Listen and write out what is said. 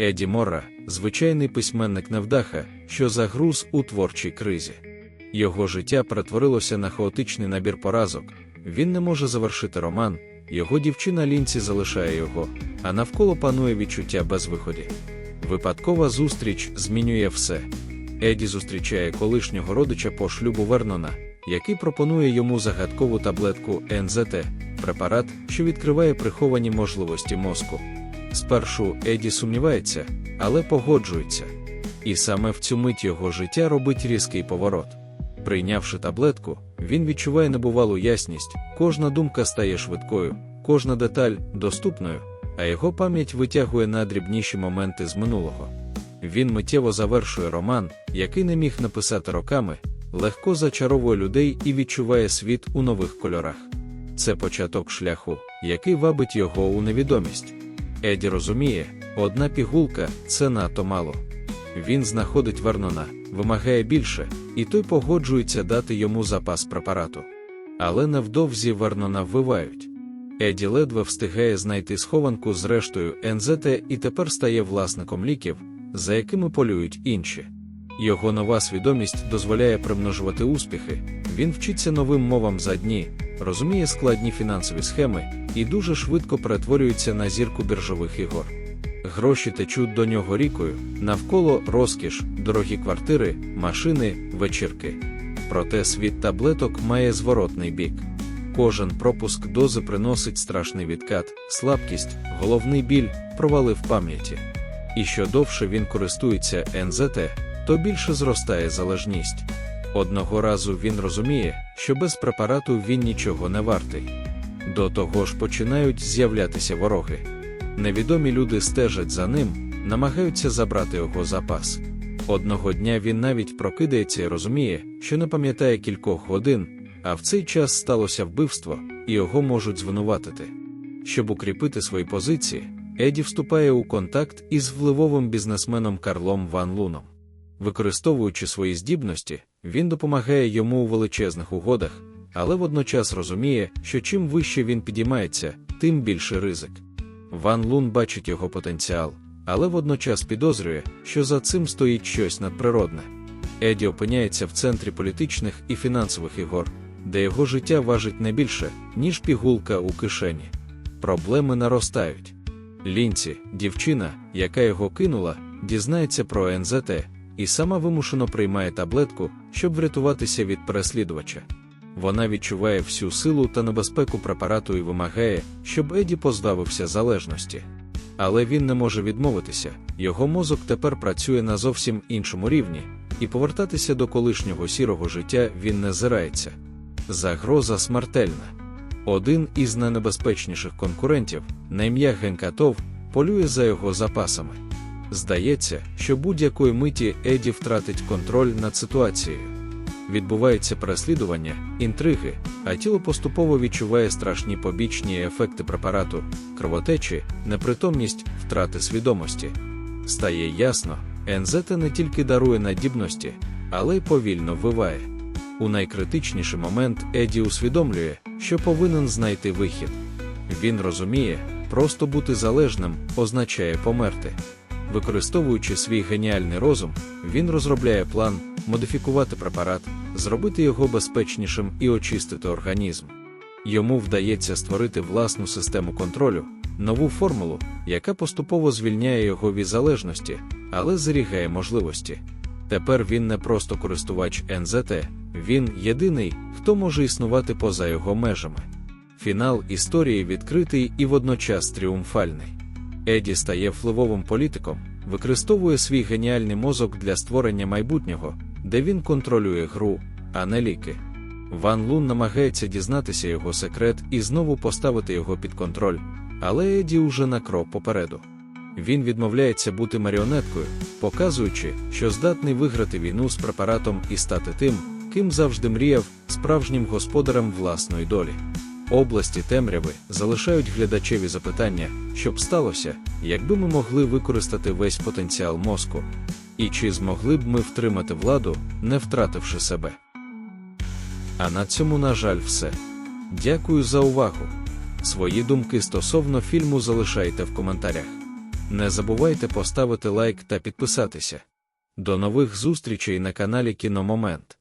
Еді Мора звичайний письменник невдаха, що загруз у творчій кризі. Його життя перетворилося на хаотичний набір поразок. Він не може завершити роман, його дівчина Лінці залишає його, а навколо панує відчуття безвиході. Випадкова зустріч змінює все. Еді зустрічає колишнього родича по шлюбу Вернона, який пропонує йому загадкову таблетку НЗТ, препарат, що відкриває приховані можливості мозку. Спершу Еді сумнівається, але погоджується. І саме в цю мить його життя робить різкий поворот. Прийнявши таблетку, він відчуває небувалу ясність, кожна думка стає швидкою, кожна деталь доступною, а його пам'ять витягує на дрібніші моменти з минулого. Він миттєво завершує роман, який не міг написати роками, легко зачаровує людей і відчуває світ у нових кольорах. Це початок шляху, який вабить його у невідомість. Еді розуміє, одна пігулка це надто мало. Він знаходить Вернона, вимагає більше, і той погоджується дати йому запас препарату. Але невдовзі Вернона вбивають. Еді ледве встигає знайти схованку з рештою НЗТ і тепер стає власником ліків, за якими полюють інші. Його нова свідомість дозволяє примножувати успіхи, він вчиться новим мовам за дні, розуміє складні фінансові схеми і дуже швидко перетворюється на зірку біржових ігор. Гроші течуть до нього рікою, навколо розкіш, дорогі квартири, машини, вечірки. Проте світ таблеток має зворотний бік. Кожен пропуск дози приносить страшний відкат, слабкість, головний біль, провали в пам'яті. І що довше він користується НЗТ, то більше зростає залежність. Одного разу він розуміє, що без препарату він нічого не вартий. До того ж починають з'являтися вороги. Невідомі люди стежать за ним, намагаються забрати його запас. Одного дня він навіть прокидається і розуміє, що не пам'ятає кількох годин, а в цей час сталося вбивство, і його можуть звинуватити. Щоб укріпити свої позиції, Еді вступає у контакт із впливовим бізнесменом Карлом Ван Луном. Використовуючи свої здібності, він допомагає йому у величезних угодах, але водночас розуміє, що чим вище він підіймається, тим більше ризик. Ван Лун бачить його потенціал, але водночас підозрює, що за цим стоїть щось надприродне. Еді опиняється в центрі політичних і фінансових ігор, де його життя важить не більше, ніж пігулка у кишені. Проблеми наростають. Лінці, дівчина, яка його кинула, дізнається про НЗТ і сама вимушено приймає таблетку, щоб врятуватися від переслідувача. Вона відчуває всю силу та небезпеку препарату і вимагає, щоб Еді позбавився залежності. Але він не може відмовитися, його мозок тепер працює на зовсім іншому рівні, і повертатися до колишнього сірого життя він не зирається. Загроза смертельна. Один із найнебезпечніших конкурентів, на ім'я Генкатов, полює за його запасами. Здається, що будь-якої миті Еді втратить контроль над ситуацією. Відбувається переслідування, інтриги, а тіло поступово відчуває страшні побічні ефекти препарату, кровотечі, непритомність, втрати свідомості. Стає ясно, НЗТ не тільки дарує надібності, але й повільно вбиває. У найкритичніший момент Еді усвідомлює, що повинен знайти вихід. Він розуміє, просто бути залежним означає померти. Використовуючи свій геніальний розум, він розробляє план модифікувати препарат, зробити його безпечнішим і очистити організм. Йому вдається створити власну систему контролю, нову формулу, яка поступово звільняє його від залежності, але зберігає можливості. Тепер він не просто користувач НЗТ, він єдиний, хто може існувати поза його межами. Фінал історії відкритий і водночас тріумфальний. Еді стає впливовим політиком, використовує свій геніальний мозок для створення майбутнього, де він контролює гру, а не ліки. Ван Лун намагається дізнатися його секрет і знову поставити його під контроль, але Еді уже на крок попереду. Він відмовляється бути маріонеткою, показуючи, що здатний виграти війну з препаратом і стати тим, ким завжди мріяв, справжнім господарем власної долі. Області темряви залишають глядачеві запитання, що б сталося, якби ми могли використати весь потенціал мозку, і чи змогли б ми втримати владу, не втративши себе. А на цьому, на жаль, все. Дякую за увагу. Свої думки стосовно фільму залишайте в коментарях. Не забувайте поставити лайк та підписатися. До нових зустрічей на каналі Кіномомент.